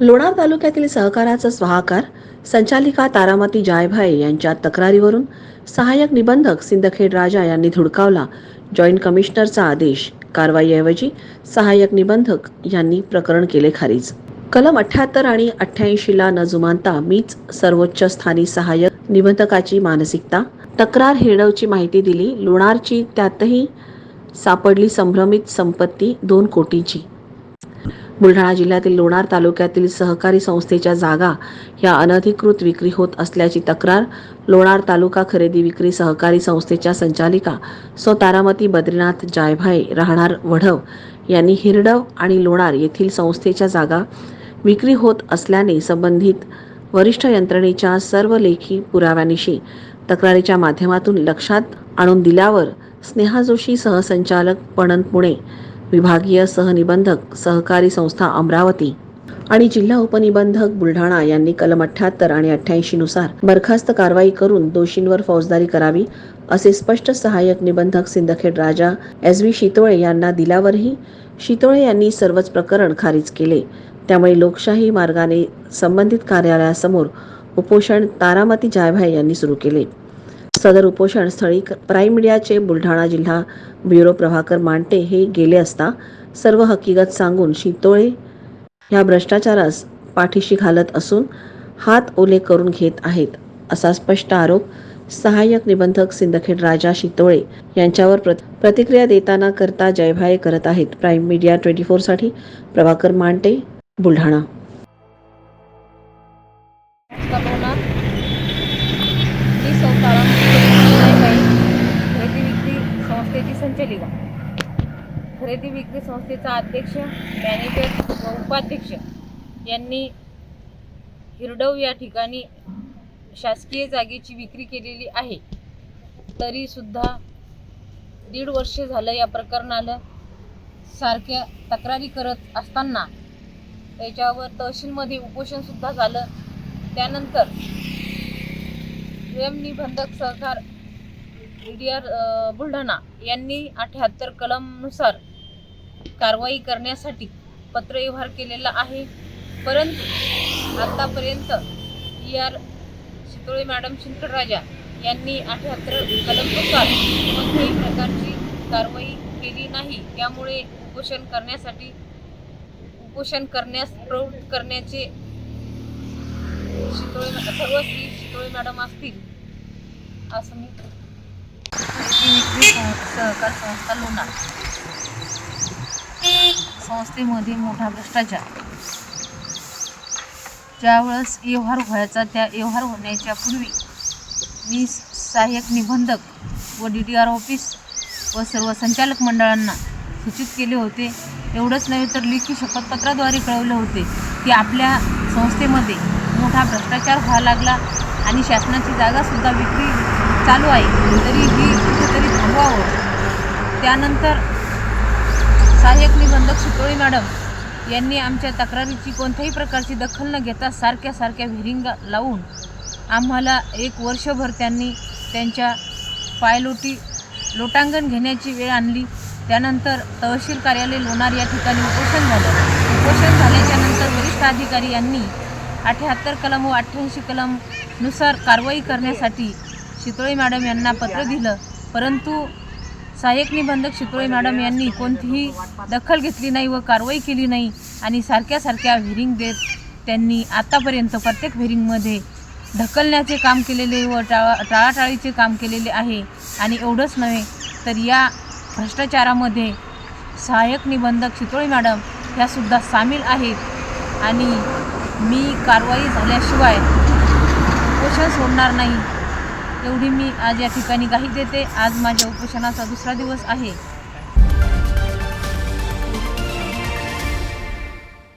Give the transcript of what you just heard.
लोणार तालुक्यातील सहकाराचा स्वाहाकार संचालिका तारामती जायभाई यांच्या तक्रारीवरून सहाय्यक निबंधक सिंदखेड राजा यांनी धुडकावला. जॉईंट कमिशनरचा आदेश. कारवाईऐवजी सहाय्यक निबंधक यांनी प्रकरण केले खारिज. कलम अठ्याहत्तर आणि अठ्ठ्याऐंशीला न जुमानता मीच सर्वोच्च स्थानी सहाय्यक निबंधकाची मानसिकता. तक्रार हिरडवची माहिती दिली. लोणारची त्यातही सापडली संभ्रमित संपत्ती दोन कोटीची. बुलढाणा जिल्ह्यातील लोणार तालुक्यातील सहकारी संस्थेच्या जागा ह्या अनधिकृत विक्री होत असल्याची तक्रार लोणार तालुका खरेदी विक्री सहकारी संस्थेच्या संचालिका सो तारामती बद्रीनाथ जायभाई राहणार वढव यांनी हिरडव आणि लोणार येथील संस्थेच्या जागा विक्री होत असल्याने संबंधित वरिष्ठ यंत्रणेच्या सर्व लेखी पुराव्यानिशी तक्रारीच्या माध्यमातून लक्षात आणून दिल्यावर स्नेहा जोशी सहसंचालक पणन पुणे विभागीय सहनिबंधक सहकारी संस्था अमरावती आणि जिल्हा उपनिबंधक बुलढाणा यांनी कलम अठ्याहत्तर आणि अठ्ठ्याऐंशी नुसार बरखास्त कारवाई करून दोषींवर फौजदारी करावी असे स्पष्ट सहाय्यक निबंधक सिंदखेड राजा एस व्ही शितोळे यांना दिल्यावरही शितोळे यांनी सर्वच प्रकरण खारिज केले. त्यामुळे लोकशाही मार्गाने संबंधित कार्यालयासमोर उपोषण तारामती जायभाई यांनी सुरू केले. सदर उपोषण स्थळी प्राईम मीडियाचे बुलढाणा जिल्हा ब्युरो प्रभाकर मांटे हे गेले असता सर्व हकीकत सांगून शितोळे ह्या भ्रष्टाचारास पाठीशी घालत असून हात ओले करून घेत आहेत असा स्पष्ट आरोप सहाय्यक निबंधक सिंदखेड राजा शितोळे यांच्यावर प्रत- प्रतिक्रिया देताना करता जयभाये करत आहेत. प्राईम मीडिया ट्वेंटी फोरसाठी प्रभाकर मांटे बुलढाणा कमवणार ही संस्था खरेदी विक्री संस्थेची संचालिका खरेदी विक्री संस्थेचा अध्यक्ष मॅनेजर व उपाध्यक्ष यांनी हिरडव या ठिकाणी शासकीय जागेची विक्री केलेली आहे. तरीसुद्धा दीड वर्ष झालं या प्रकरणाला सारख्या तक्रारी करत असताना त्याच्यावर तहसीलमध्ये उपोषणसुद्धा झालं. त्यानंतर स्वयं निबंधक सहकार डी. आर. बुलढाणा यांनी अठ्याहत्तर कलमनुसार कारवाई करण्यासाठी पत्रव्यवहार केलेला आहे. परंतु आतापर्यंत E R Shitole madam Sindkhed Raja यांनी अठ्याहत्तर कलमनुसार कोणत्याही प्रकारची कारवाई केली नाही. त्यामुळे उपोषण करण्यासाठी उपोषण करण्यास प्रवृत्त करण्याचे शितोळे सर्व श्री शितोळे मॅडम असतील असं मी खरेदी सं- सहकार संस्था लोणार. संस्थेमध्ये मोठा भ्रष्टाचार. ज्यावेळेस व्यवहार व्हायचा त्या व्यवहार होण्याच्या पूर्वी मी सहाय्यक निबंधक व डी डी आर ऑफिस व सर्व संचालक मंडळांना सूचित केले होते. एवढंच नव्हे तर लेखी शपथपत्राद्वारे कळवले होते की आपल्या संस्थेमध्ये मोठा भ्रष्टाचार व्हावा लागला आणि शासनाची जागासुद्धा विक्री चालू आहे. तरी ही कुठेतरी त्यानंतर सहाय्यक निबंधक सुतोळी मॅडम यांनी आमच्या तक्रारीची कोणत्याही प्रकारची दखल न घेता सारख्या सारख्या व्हिरिंग लावून आम्हाला एक वर्षभर त्यांनी त्यांच्या पायलोटी लोटांगण घेण्याची वेळ आणली. त्यानंतर तहसील कार्यालय लोणार या ठिकाणी उपोषण झालं. उपोषण झाल्याच्यानंतर वरिष्ठ अधिकारी यांनी अठ्याहत्तर कलम व अठ्ठ्याऐंशी कलमनुसार कारवाई करण्यासाठी शितोळे मॅडम यांना पत्र दिलं. परंतु सहाय्यक निबंधक शितोळे मॅडम यांनी कोणतीही दखल घेतली नाही व कारवाई केली नाही आणि सारख्या सारख्या व्हिरिंग देत त्यांनी आतापर्यंत प्रत्येक व्हिरिंगमध्ये ढकलण्याचे काम केलेले व टाळा टाळाटाळीचे काम केलेले आहे. आणि एवढंच नव्हे तर या भ्रष्टाचारामध्ये सहाय्यक निबंधक शितोळे मॅडम ह्यासुद्धा सामील आहेत. आणि मी कारवाई झाल्याशिवाय उपोषण सोडणार नाही. एवढी मी आज या ठिकाणी गाही देते. आज माझ्या उपोषणाचा दुसरा दिवस आहे.